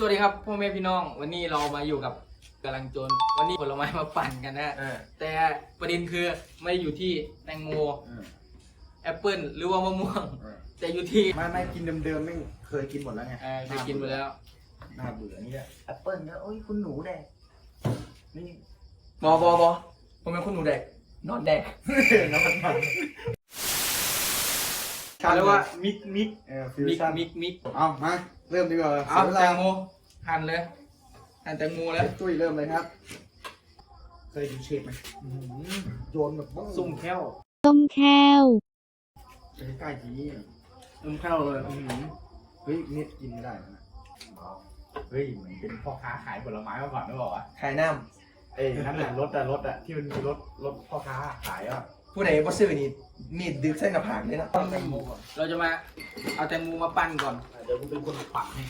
สวัสดีครับพ่อแม่พี่น้อง วันนี้เรามาอยู่กับกำลังจนวันนี้ผลไม้มาปั่นกันนะเออ แต่ประเด็นคือไม่ได้อยู่ที่แตงโมเออแอปเปิลหรือว่ามะม่วง เออแต่อยู่ที่ไม่ไม่กินเดิมๆไม่งเคยกินหมดแล้วไงเออเคยกินไปแล้วน่าเบื่อนี่แหละแอปเปิ้ลก็โอ้ยคุณหนูแดกนี่ บอบอบอผมเป็นคนหนูแดกนอนแดก น้ำมันมันเขาเรียกว่า มิกมิกเออฟิวมิกชั่นมิกมิกเอามา เริ่มดีกว่าเอาสียวแตลงโมหั่นเลยหั่นแตงโมแล้วตุ้ยเริ่มเลยครับ เคยดูเชฟไหมอื้อหือโยนแบบบ้องสุ่มแค้วต้มแค้วไปใกล้ๆทีสุ่มแค้วเลยอื้อหือเฮ้ยเม็ดกินไม่ได้นะเฮ้ยเหมือนเป็นพ่อค้าขายผลไม้มาก่อนหรือเปล่าวะขายน้เอ้ยนั่นแหละรถอะรถอะที่มันมีรถรถพ่อค้าขายอะำ ผู้ใดบ่ซื้อนี่มีดดึกเส้นกับผากเลยนะแตงโมก่อนเราจะมาเอาแตงโมมาปั่นก่อน เดี๋ยวกูเป็นคนปั่นให้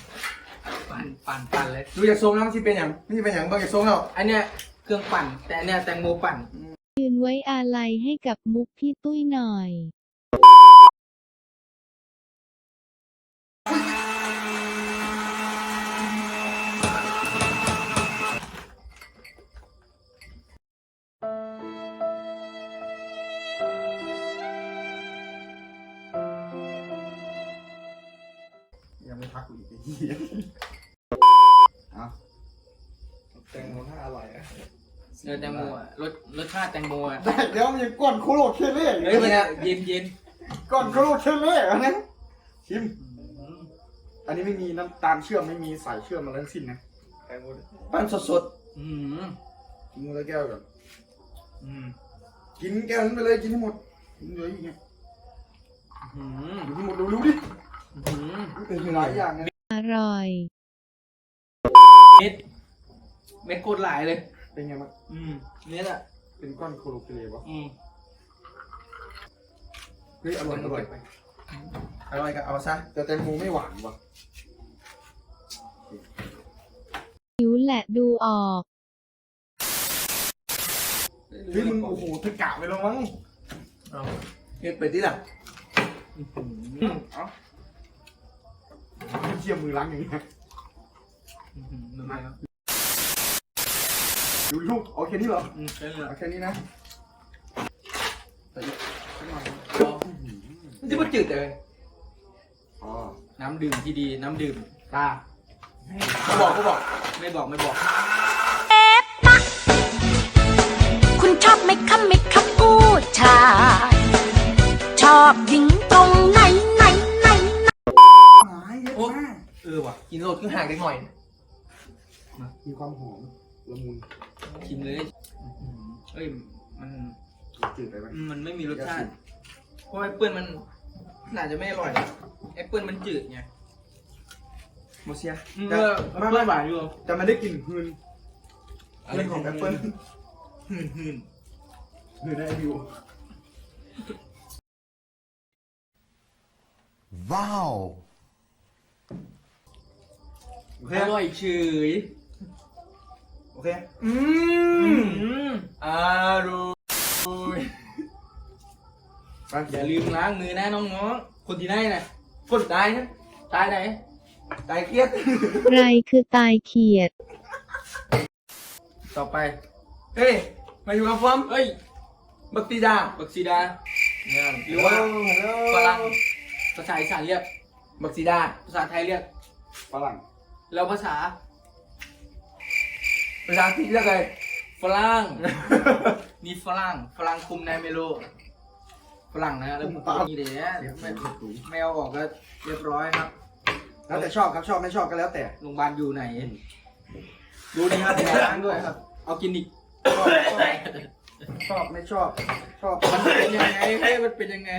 ปั่นปั่นปั่นเลย ดูจากทรงแล้วมันสิเป็นอย่างมันสิเป็นอย่างเบางจากทรงแล้วอันเนี้ยเครื่องปั่น แต่อันเนี้ยแตงโมปั่น ยืนไว้อาลัยให้กับมุกพี่ตุ้ยหน่อย ยังไม่พักกูอีกไอ้เหี้ยเอาแตงโมถ้าอร่อยอะเนื้อแตงโมอะรสรสชาติแตงโมอะได้แล้วมันยังก้อนโคโรเคเล่อยู่เฮ้ยมันอะเย็นเย็นก้อนโคโรเคเล่เหรอนะชิม อันนี้ไม่มีน้ำตาลเชื่อมไม่มีสายเชื่อมอะไรทั้งสิ้นนะแตงโมปั้นสดอืมกินคนละแก้วก่อนอืมกินแก้วนั้นไปเลยกินให้หมดกินเหลืออีกไงอืมกินให้หมดเร็วๆดิอืม เป็นหลายอย่างไงอร่อย เม็ดเม็ดโคตรหลายเลย เป็นไงมั้งอืมเม็ดอะ เป็นก้อนโคโรเคเล่ปะอืมเฮ้ยอร่อยอร่อยอร่อยก็เอาซะแต่แตงโมไม่หวานวะหิวแหละดูออก เฮ้ยมึงโอ้โหเธอกะไปแล้วมั้งเอาเฮ็ดไปที่ล่ะอืมเอา ชี่ยมือล้างอย่างเงี้ยอืมดูมาแล้วดูลูกเอาแค่นี้เหรออืมใช่เลยเอาแค่นี้นะแต่อีกสักหน่อยมันจะบ่จืดเลยอ๋อน้ำดื่มที่ดีน้ำดื่มตาก็บอกก็บอก ไม่บอกไม่บอกคุณชอบไหมคะไหมคะผู้ชาย ชอบหญิงตรง กินโลดคือห่างได้หน่อยมีความหอมละมุนชิมเลยอืมเอ้ยมันจืดไปไหมมันไม่มีรสชาติ เพราะแอปเปิลมันน่าจะไม่อร่อยแอปเปิลมันจืดไงบ่เสียอืมแต่เออแอปเปิลหวานอยู่แต่มันได้กลิ่นหืนหืนของแอปเปิ้ลหืนหืนหืนได้อยู่ โอเค อร่อยเฉยโอเค อือืมมอร่อยไปอย่าลืมล้างมือนะน้องๆคนที่ได้น่ะคนตายนะตายไหน ตายเครียด ใครคือตายเขียด ต่อไป เฮ้ย มาอยู่กับฟอมเอ้ย บักตีดาบักซีดาเนี่ยหรือว่าฝรั่งภาษาอีสานเรียกบักซีดา ภาษาไทยเรียกฝรั่ง แล้วภาษา ภาษาอังกฤษเรียกอะไรฝรั่ง นี่ฝรั่ง ฝรั่งคุมนายเมโล ฝรั่งนะ แล้วมึงนี่เดี๋ยวเดี๋ยวไม่ไม่เอาออกก็เรียบร้อยครับ แล้วแต่ชอบครับชอบไม่ชอบก็แล้วแต่ โรงพยาบาลอยู่ไหน ดูนี่ครับล้างด้วยครับ เอากินอีกชอบชอบชอบไม่ชอบ ชอบ มันเป็นยังไงเฮ้ยมันเป็นยังไง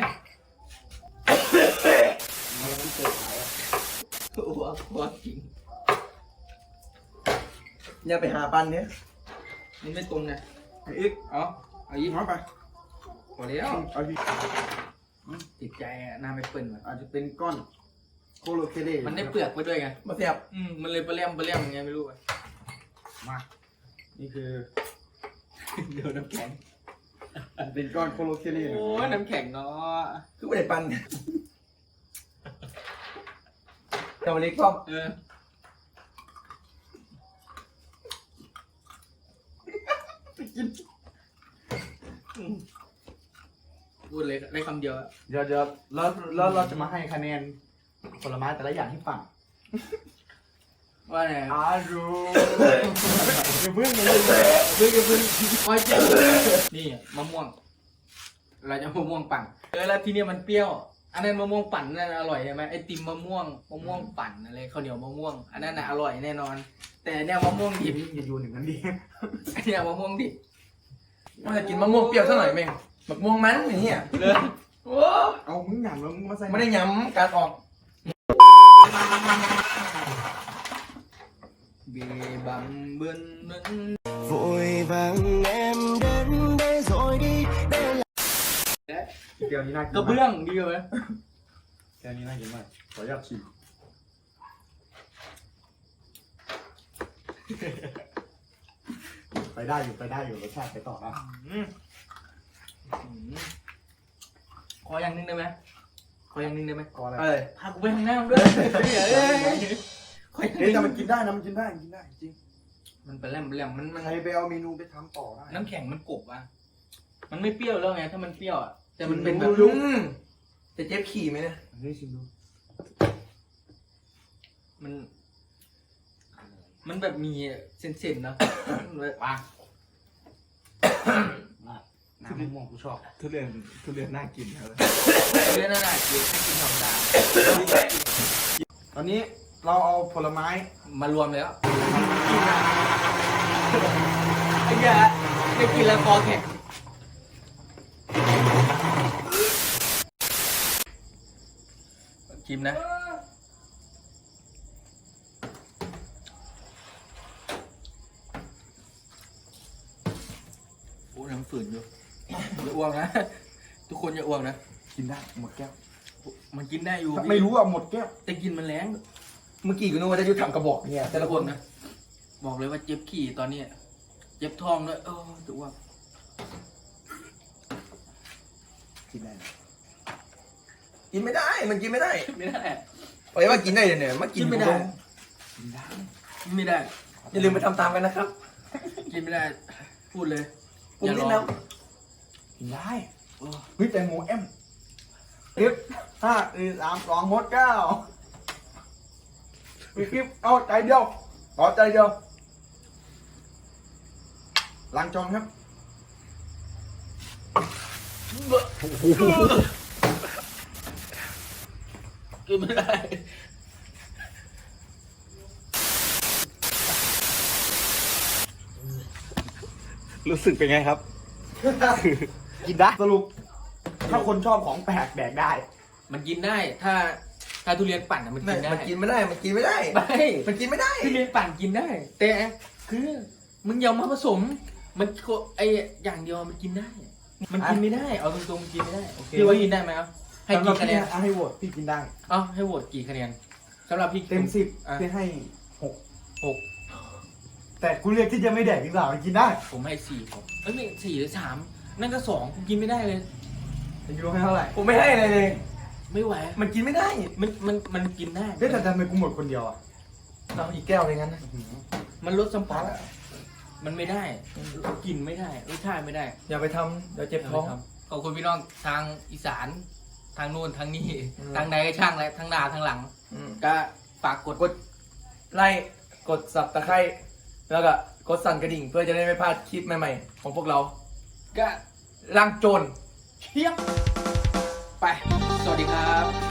มันไม่เปิดขายอะหัวหัวจริง อย่าไปหาปันเนี่ยมันไม่ตรงไงเอาอีกเอาเอาอีกน้อยไปพอแล้วเอาอีกติดใจอะหน้าไม่เปิ่นว่ะอาจจะเป็นก้อนโคโลเคเล่มันได้เปลือกไปด้วยไงบ่เสียบอืมมันเลยปลาเลี่ยมปลาเลี่ยมยังไงไม่รู้อะมา นี่คือ เดี๋ยวน้ำแข็งเป็นก้อนโคโลเคเล่โอ้ยน้ำแข็งเนาะคือบ่ได้ปันแต่วันนี้ก็เออ กินพูดเลยได้คำเดียวอะเดี๋ยวเดี๋ยวแล้วแล้วเราจะมาให้คะแนนผลไม้แต่ละอย่างที่ฟังว่าไงอารูอย่าเพิ่งอย่าเพิ่งเพิ่งเพิ่งอ้อยเจ็บนี่มะม่วง เราจะมะม่วงปั่นเออแล้วทีเนี้ยมันเปรี้ยว อันนั้นมะม่วงปั่นนั่นอร่อยใช่ไหมไอติมมะม่วงมะม่วงปั่นอะไรข้าวเหนียวมะม่วง อันนั้นน่ะอร่อยแน่นอน แต่เนี่ยมะม่วงดิบอย่าโยนอย่างนั้นดิอันเนี่ยมะม่วงดิบ ว่าจะกินมะม่วงเปรี้ยวเท่าไหร่เมงมะม่วงมันอย่างเงี้ยเลยโอ้เอามึงหยำแล้วมึงมาใส่ไม่ได้ย้ำการออกเบบังเบินเบิน vội vàng em đến đây rồi đi đây là เดี๋ยวนี้น่ากินกระมากเบื้องดีกว่าไหมเดี๋ยวนี้น่ากินมากขออนุญาตชิม ไปได้อยู่ไปได้อยู่รสชาติไปต่อนะอืมขออย่างหนึงได้ไหมขออย่างหนึงได้ไหมก็อะไรเอ้ยพากูไปข้างหน้ามึงด้วยเอ้ยขออย่างหเฮ้ยนึงแต่มันกินได้นะมันกินได้กินได้จริงมันเป็นแหลมแหลมมันมัน ใครไปเอาเมนูไปทำต่อได้ น้ำแข็งมันกบอะ มันไม่เปรี้ยวแล้วไง ถ้ามันเปรี้ยวอะ แต่มันเป็นแบบอืมจะเจ็บขี่ไหมเนี่ยเฮ้ยชิมดูมัน มันแบบมีเส้นๆเนอะแบบอะน้ำมะม่วงกูชอบทุเรียนทุเรียนน่ากินเลยเรื่องนั่นแหละเดี๋ยวให้กินธรรมดาตอนนี้เราเอาผลไม้มารวมแล้วไอ้เหี้ยไม่กินแล้วคอแข็งชิมนะ ยน้ำฝืนอยู่ อย่าอ้วกนะ ทุกคนอย่าอ้วกนะ กินได้หมดแก้ว มันกินได้อยู่ไม่รู้อะหมดแก้ว แต่กินมันแรงเมื่อกี้กูนึกว่าจะยุทธทำกระบอกเนี่ย แต่แต่ละละคคนนนะ บอกเลยว่าเจ็บขี่ตอนเนี้ยเจ็บท้องด้วยเออจะอ้วกกินได้ กินไม่ได้ มันกินไม่ได้ ไม่ได้ไปว่ากินได้เดี๋ยวเนี่ยมากินกินไม่ได้กูกินได้ ไม่ได้ อย่าลืมไปทำตามกันนะครับ กินไม่ได้ พูดเลย ผมอย่าแนะลองนกินได้โอ้เฮ้ยแตงโมเอ็มคลิปห้าสี่สามสองหมดแก้วมีคลิปเอาใจเดียวต่อใจเดียวล้างจองครับ กินไม่ได้ รู้สึกเป็นไงครับ กินได้สรุป ถ้าคนชอบของแปลกแดกได้ มันกินได้ถ้าถ้าทุเรียนปั่นอะมันำกินได้มันกินไม่ได้ มันกินไม่ได้ ไม่มันกินไม่ได้ ทุเรียนปั่นกินได้ แต่คือมึงอย่ามาผสม มันโคไออย่างเดียวมันกินได้ มันกินไม่ได้ เอาตรงๆมันกินไม่ได้โอเคพี่ว่ากินได้ไหมครับให้สำหกี่รับคะแนพี่นอะให้โหวตพี่กินได้ เอ้าให้โหวตกี่คะแนนสำหรับพี่เต็มสิบอะพี่ให้หกหก แต่กูเรียกที่จะไม่แดกดีกว่ามันกินได้ผมให้สี่ผมเอ้ยไม่สี่หรือสามนั่นก็สองผมกินไม่ได้เลย อายุให้เท่าไหร่ผมไม่ให้อะไรเลย ไม่ไหวมันกินไม่ได้มันมันมันกินได้เฮ้ยแต่ทำไมกูหมดคนเดียวอะเอาอีกแก้วเลยงั้นนะมันลดสัมผัสอะมันไม่ได้กินไม่ได้รสชาติไม่ได้อย่าไปทำเดี๋ยวเจ็บท้อง ขอบคุณพี่น้องทางอีสานทางโน้นทางนี้อืม ทางใดก็ช่างและทางหน้าทางหลัง อืมก็ฝากกดกดไลค์กดสับตะไคร้ แล้วก็กดสั่นกระดิ่งเพื่อจะได้ไม่พลาดคลิปใหม่ๆ ของพวกเราก็ล้างโจรเที่ยงไป สวัสดีครับ